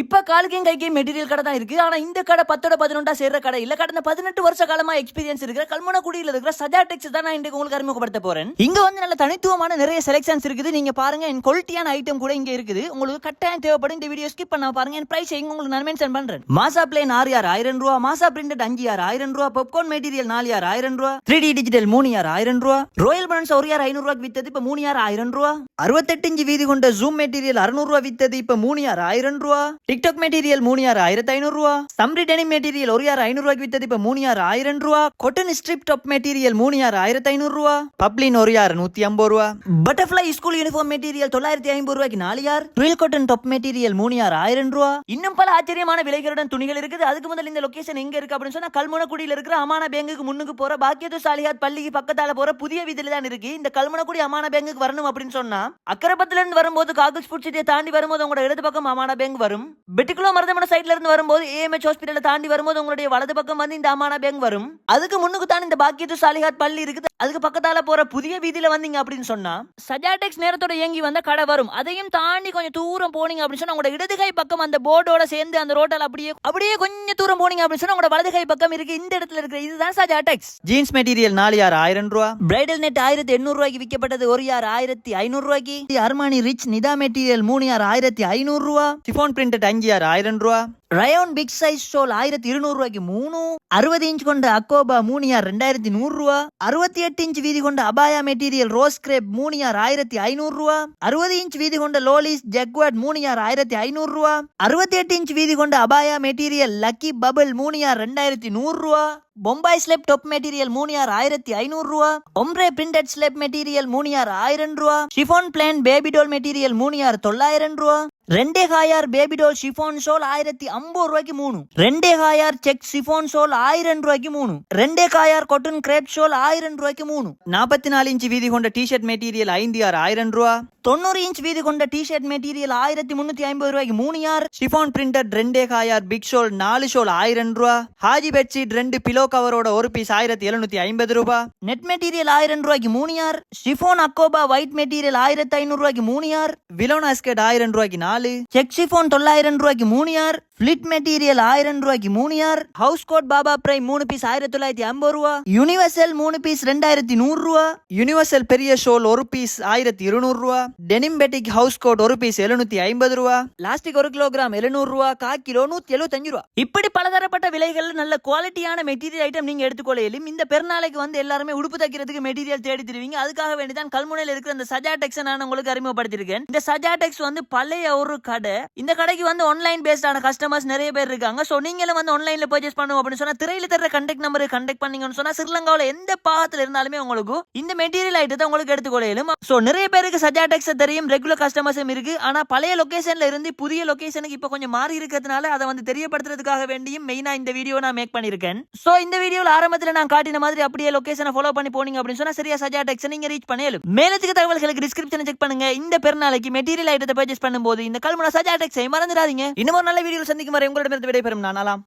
இப்ப காலுக்கையும் கைக்கையும் மெட்டீரியல் கடை தான் இருக்கு. ஆனா இந்த கடை பத்தோட பதினொன்றா சேர்ற கடை இல்ல. கடந்த பதினெட்டு வருஷ காலமா எக்ஸ்பீரியன்ஸ் இருக்கிற கல்மனக்குடியில இருக்கிற சஜா டெக்ஸ் தான் நான் இன்றைக்கு உங்களுக்கு அறிமுகப்படுத்த போறேன். இங்க வந்து நல்ல தனித்துவமான நிறைய செலெக்ஷன்ஸ் இருக்குது. நீங்க பாருங்க என் குவாலிட்டியான ஐட்டம் கூட இங்க இருக்குது. உங்களுக்கு கட்டாயம் தேவைப்படும் இந்த வீடியோ ஸ்கிப் பண்ண பாருங்க. என் பிரைஸ் எங்க உங்களுக்கு நான் மென்ஷன் பண்றேன். மாசா பிளேன் ஆறு யார்? ஆயிரம் ரூபா. மாசா பிரிண்டட் அஞ்சு யார்? ஆயிரம் ரூபா. பாப்கார்ன் மெட்டீரியல் நாலு யார்? ஆயிரம் ரூபா. த்ரீ டி டிஜிட்டல் மூணு யார்? ஆயிரம் ரூபா. ரோயல் பனன்ஸ் ஒரு யார்? ஐநூறு ரூபாய்க்கு வித்தது. இப்ப மூணு யார்? ஆயிரம் ரூபா. அறுபத்தெட்டு இஞ்சி வீதி கொண்ட ஜூம் மெட்டீரியல் அறுநூறு ரூபா வித்தது இப்ப மூணு யார் ஆயிரம் ரூபா டிக்டாக் மெட்டீரியல் மூணியார் ஆயிரத்தி ஐநூறு ரூபா சம்ரி டெனிம் மெட்டீரியல் ஒரு யார் ஐநூறு ரூபாய்க்கு வித்தது இப்ப மூணு யார் ஆயிரம் ரூபா கொட்டன் ஸ்ட்ரிப் டாப் மெட்டீரியல் மூணியார் ஆயிரத்தி ஐநூறு ரூபா பப்ளின் ஒரு யார் நூத்தி ஐம்பது ரூபா பட்டர்ஃபிளை ஸ்கூல் யூனிஃபார்ம் மெட்டீரியல் தொள்ளாயிரத்தி ஐம்பது ரூபாய்க்கு நாலு யார்? ட்ரில் காட்டன் டாப் மெட்டீரியல் மூணு யார் ஆயிரம் ரூபா இன்னும் பல ஆச்சரியமான விலைகளுடன் துணிகள் இருக்குது. அதுக்கு முதல்ல இந்த லொகேஷன் எங்க இருக்கு அப்படின்னு சொன்னா கல்முனக்குடியில் இருக்கிற அமான பேங்குக்கு முன்னுக்கு போற பாக்கியத்து சாலிஹாத் பள்ளிக்கு பக்கத்தால போற புதிய வீதியில தான் இருக்கு. இந்த கல்முனக்குடி அமான பேங்குக்கு வரணும் அப்படின்னு சொன்னா அக்கரப்பத்துல இருந்து வரும்போது காகஸ் ஃபுட் சிட்டியை தாண்டி வரும்போது உங்களோட இடது பக்கம் அமானா பேங்க் வரும். பெட்டிக்குளோ மருதமன சைட்ல இருந்து வரும்போது ஏஎம்ஹெச் ஹாஸ்பிட்டலை தாண்டி வரும்போது உங்களுடைய வலது பக்கம் வந்து இந்த அமானா பேங்க் வரும். அதுக்கு முன்னுக்கு தான் இந்த பாக்கியத்து சாலிஹாத் பள்ளி இருக்குது. அதுக்கு பக்கத்தால போற புதிய வீதியில வந்தீங்க அப்படின்னு சொன்னா சஜாடெக்ஸ் நேரத்தோட இயங்கி வந்த கடை வரும். அதையும் தாண்டி கொஞ்சம் தூரம் போனீங்க அப்படின்னு சொன்னா உங்களோட இடது கை பக்கம் அந்த போர்டோட சேர்ந்து அந்த ரோட்டால் அப்படியே அப்படியே கொஞ்சம் தூரம் போனீங்க அப்படின்னு சொன்னா உங்களோட வலது கை பக்கம் இருக்கு. இந்த இடத்துல இருக்கிற இதுதான் சஜாடெக்ஸ் ஜீன்ஸ் மெட்டீரியல் நாலு யார்? ஆயிரம் ரூபா. பிரைடல் நெட் ஆயிரத்தி எண்ணூறு ரூபாய்க்கு விற்கப்பட்டது. ஒரு யார்? ஆயிரத்தி ஐநூறு ரூபாய்க்கு. அர்மானி ரிச் நிதா மெட்டீரியல் மூணு யார்? ஆயிரத்தி ஐநூறு ரூபா. சிஃபான் பிரிண்டட் அஞ்சு யார்? ஆயிரம் ரூபா. ரயோன் பிக் சைஸ் ஷோல் ஆயிரத்தி இருநூறு ரூபாய்க்கு மூணு அறுபது இன்ச் கொண்ட அக்கோபா மூணு யார் ரெண்டாயிரத்தி நூறு ரூபா அறுபத்தி எட்டு இன்ச் வீதி கொண்ட அபாயா மெட்டீரியல் ரோஸ் கிரேப் மூணு யார் ஆயிரத்தி ஐநூறு ரூபா அறுபது இன்ச் வீதி கொண்ட லோலிஸ் ஜெக்வாட் மூணு யார் ஆயிரத்தி ஐநூறு ரூபா அறுபத்தி எட்டு இன்ச் வீதி கொண்ட அபாயா மெட்டீரியல் லக்கி பபிள் மூணு யார் ரெண்டாயிரத்தி நூறு ரூபா பொம்பாய் ஸ்லெப் டாப் மெட்டீரியல் மூணு யார் ஆயிரத்தி ஐநூறு ரூபா. ஒம்ரே பிரிண்டட் ஸ்லெப் மெட்டீரியல் மூணு யார் ஆயிரம் ரூபா. Chiffon plain baby doll material மூணு யார் தொள்ளாயிரம் ரூபா. ரெண்டே ஹாயார் பேபி டோல் ஷிஃபான் ஷோல் ஆயிரத்தி ஐம்பது ரூபாய்க்கு மூணு. ரெண்டே ஹாயார் செக் ஷிஃபான் ஷோல் ஆயிரம் ரூபாய்க்கு மூணு. ரெண்டே காயார் கொட்டன் கிரேப் ஷோல் ஆயிரம் ரூபாய்க்கு மூணு. நாற்பத்தி நாலு இன்ச் வீதி கொண்ட டிஷர்ட் மெட்டீரியல் ஐந்து ஆறு ஆயிரம் ரூபா. தொண்ணூறு இன்ச் வீதி கொண்ட டிஷர்ட் மெட்டீரியல் ஆயிரத்தி முன்னூத்தி ஐம்பது ரூபாய்க்கு மூணு யார் ஷிஃபான் பிரிண்டட் ரெண்டே காயார் பிக் ஷோல் நாலு ஷோல் ஆயிரம் ரூபா. ஹாஜி பெட்ஷீட் ரெண்டு பிலோ கவரோட ஒரு பீஸ் ஆயிரத்தி எழுநூத்தி ஐம்பது ரூபா. நெட் மெட்டீரியல் ஆயிரம் ரூபாய்க்கு மூணு யார் ஷிஃபோன் அக்கோபா ஒயிட் மெட்டீரியல் ஆயிரத்தி ஐநூறு ரூபாய்க்கு மூணு யார் விலோனா ஸ்கேட் ஆயிரம் ரூபாய்க்கு நாலு. செக் ஷிஃபோன் தொள்ளாயிரம் ரூபாய்க்கு மூணு யார் ஸ்பிளிட் மெட்டீரியல் ஆயிரம் ரூபாய்க்கு மூணு யார்? ஹவுஸ் கோட் பாபா பிரை மூணு பீஸ் ஆயிரத்தி தொள்ளாயிரத்தி ஐம்பது ரூபா. யூனிவர்சல் மூணு பீஸ் ரெண்டாயிரத்தி நூறு ரூபா. யூனிவர்சல் பெரிய ஷோல் ஒரு பீஸ் ஆயிரத்தி இருநூறு ரூபா. டெனிம் பெட்டிக் ஹவுஸ் கோட் ஒரு பீஸ் எழுநூத்தி ஐம்பது ரூபா. பிளாஸ்டிக் ஒரு கிலோகிராம் எழுநூறு ரூபா. கா கிலோ நூத்தி எழுபத்தஞ்சு ரூபா. இப்படி பலதரப்பட்ட விலைகள் நல்ல குவாலிட்டியான மெட்டீரியல் ஐட்டம் நீங்க எடுத்துக்கொள்ளையிலும் இந்த பெருநாளைக்கு வந்து எல்லாருமே உடுப்பு தைக்கிறதுக்கு மெட்டீரியல் தேடி தருவீங்க. அதுக்காக வேண்டிதான் கல்முனையில் இருக்கிற இந்த சஜா டெக்ஸ் நான் உங்களுக்கு அறிமுகப்படுத்திருக்கேன் இந்த சஜா டெக்ஸ் வந்து பழைய ஒரு கடை. இந்த கடைக்கு வந்து ஆன்லைன் பேஸ்டான கஸ்டமர்ஸ் நிறைய பேர் இருக்காங்க. ஸோ நீங்களும் வந்து ஆன்லைனில் பர்ச்சேஸ் பண்ணுவோம் அப்படின்னு சொன்னா திரையில தர கண்டெக்ட் நம்பர் கண்டெக்ட் பண்ணீங்கன்னு சொன்னா ஸ்ரீலங்காவில் எந்த பாகத்தில் இருந்தாலுமே உங்களுக்கு இந்த மெட்டீரியல் ஐட்டத்தை உங்களுக்கு எடுத்துக்கொள்ளையிலும் ஸோ நிறைய பேருக்கு சஜா டெக்ஸ் தெரியும் ரெகுலர் கஸ்டமர்ஸும் இருக்கு. ஆனா பழைய லொகேஷன்ல இருந்து புதிய லொகேஷனுக்கு இப்போ கொஞ்சம் மாறி இருக்கிறதுனால அதை வந்து தெரியப்படுத்துறதுக்காக வேண்டியும் மெயினா இந்த வீடியோ நான் மேக் பண்ணிருக்கேன் ஸோ இந்த வீடியோவில் ஆரம்பத்தில் நான் காட்டின மாதிரி அப்படியே லொக்கேஷனை ஃபாலோ பண்ணி போனீங்க அப்படின்னு சொன்னா சரியா சஜா டெக்ஸ் நீங்க ரீச் பண்ணேலும் மேலத்துக்கு தகவல்களுக்கு டிஸ்கிரிப்ஷனை செக் பண்ணுங்க. இந்த பெருநாளைக்கு மெட்டீரியல் ஐட்டத்தை பர்ச்சேஸ் பண்ணும்போது இந்த கல்முனா சஜா டெக்ஸை மறந்துடாதீங்க. இன்னும் ஒரு நல்ல வீடியோ சந்திக்கும் வரை உங்களிடமிருந்து விடைபெறும் நானாலாம்